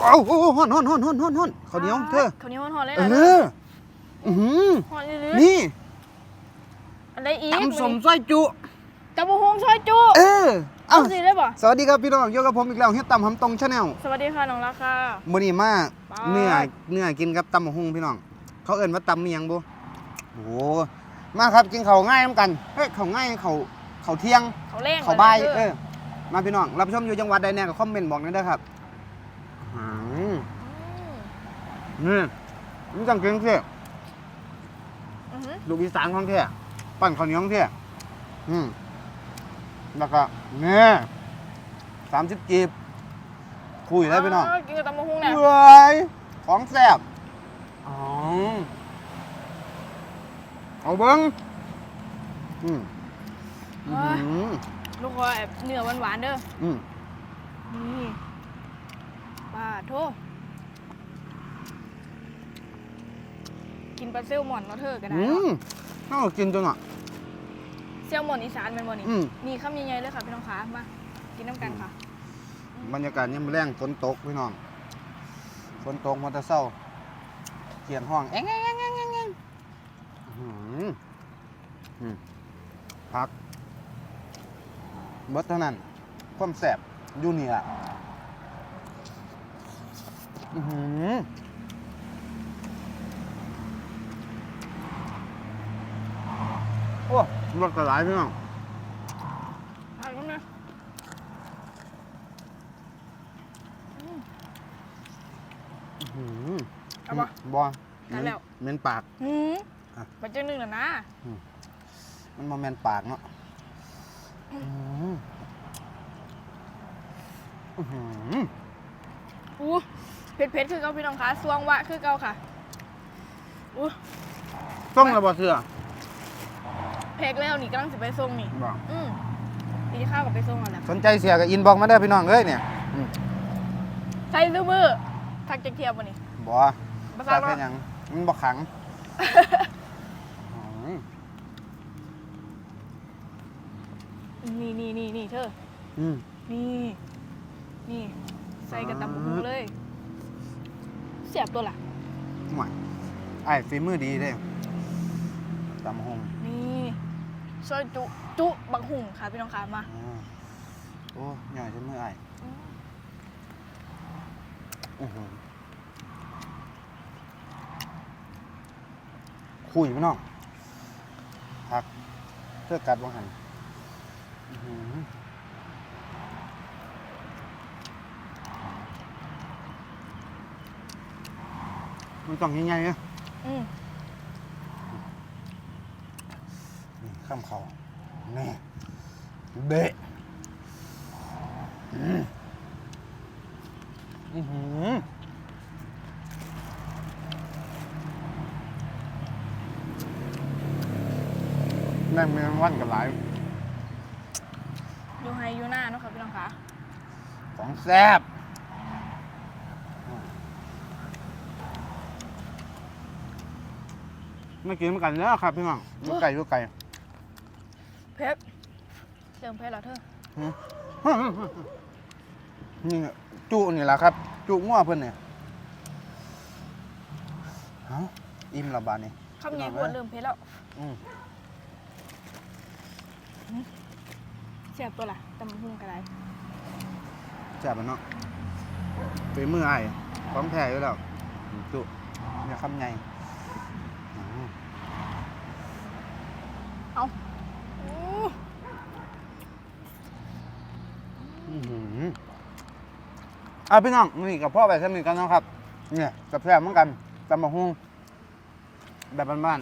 เอาโอ้โหฮ้อนฮ้อนฮ้อนฮ้อนฮ้อนฮ้อนข้าวเหนียวเธอข้าวเหนียวห่อเลยเอนะออือหือห่อเลยนี่อะไรอีกตำสมไส้จุ ตำบักฮงซอยจุเออเอาเอาสิได้ป่ะสวัสดีครับพี่น้องอยู่กับผมอีกแล้วเฮียตำหำตรงชาแนลสวัสดีค่ะน้องราคามื้อนี้มาป๊าดเนื้อเนื้อกินกับตำบักหุ่งพี่น้อง เขาเอิ้นว่าตำเมียงบ่โอ้โหมาครับกินข้าวง่ายน้ำกันเฮ้ยข้าวง่ายข้าวข้าวเที่ยง เขาเร่งข้าวบ่ายเออ มาพี่น้อง รับชมอยู่จังหวัดใดแน่ก็คอมเมนต์บอกหน่อยเด้อครับอืม อืม นี่มันจังกินเสียอือหือลูกอีสานของแท้ปั้นข้าวเหนียวของแท้อืมแล้วก็เนี่ยสามสิบกีบคุยได้พี่น้องกินกับตำบักฮงเนี่ยเว้ยของแซ่บอ๋อเอาเบิ้งอืมอืมลูกคอแอบเนื้อหวานๆเด้ออืมนี่ปลาโทกิน ปลาเซลมอนเนาะเธอก็ได้อืเนาะมน่ากินจังอะ เซลมอนอีสานเป็นบ่นี่อืม นี่คำใหญ่ๆเลยค่ะพี่น้องคะมากินน้ำกันค่ะบรรยากาศยังแรงฝนตกพี่น้องฝนตกมอเตอร์เศร้าเขียนห้องเอ็งเอ็งเอ็งเอ็งเอ็งเอ็งอื้อหืออืมพักเบิดเท่านั้นความแสบอยู่นี่ล่ะอื้อหือ โอ้รถกระไรพี่น้องผักน้ำนะอื้อหือเอาปะ บอเอาแล้ว เหม็นปาก หืมอะมันจะนึ่งแล้วนะมันมาแมนปากเนาะอื้อหืออื้อหืออู้เผ็ดเผ็ดๆคือเกาพี่น้องคะสวงวะคือเกาค่ะอู้ต้องระบาเสือ เผ็ดแล้วนี่กำลังสิไปส่งนี่บอกอืมดีข้าวกับไปส่งแล้วนะสนใจเสียกับอินบอกมาได้พี่น้องเอ้ยเนี่ยอืมใส่ซื้อมือทักจะเทียบวันนี้บอภาจาษากเนาะ แค่หยังมันบอกขังอืมนี่นี่นี่นี่เธอ อืม นี่ นี่ ใส่กระตำบุกเลย เสียบตัวล่ะหม่ไอ้ฝีมือดีเด้ตำหงนี่ ซอยจุจุบักหุ่งค่ะพี่น้องคะมาอ่าโอ้ใหญ่ใช่มือไอ้ายอื้อหือคุยพี่น้องพักเพื่อกัดวังหันอื้อหือมันต้องยังไงเนี่ยอืม นี่ ข้ามเขานี่เบะอืมอื้อหือแม่งมีรางวัลกับหลายอยู่ไฮอยู่หน้าเนาะค่ะพี่น้องคะของแซ่บไม่กินเหมือนกันแล้วครับพี่น้องลูกไก่ลูกไก่ เผ็ดเติมเผ็ดเหรอเธอนี่จุนี่แหละครับ จุง้อเพิ่นเนี่ยเอ้าอิ่มและบาดนี่คำใหญ่ปวดเริ่มเผ็ดแล้วอืมเสียบตัวล่ะตำบักหุ่งกระไรแซ่บอะเนาะเป็นมือไอ้ายของแท้อยู่แล้วจุเนี่ยคำใหญ่อืมเอาอู้ อื้อหือ อะพี่น้องนี่กับพ่อไปสนิกันนะครับ เนี่ยกับแซ่บเหมือนกันตำบักหุ่งแบบบ้าน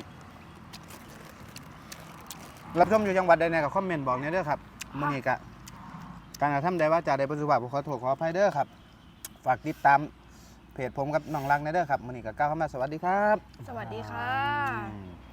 ๆรับชมอยู่จังหวัดใดในกับคอมเมนต์บอกเนี่ยเด้อครับมื้อนี้กะการกระทำใดว่าจาใดประสุภาพผมขอโทษขออภัยเด้อครับ ฝากติดตามเพจผมกับน้องรักในเด้อครับมื้อนี้ก็ก้าวเข้ามาสวัสดีครับ สวัสดีค่ะ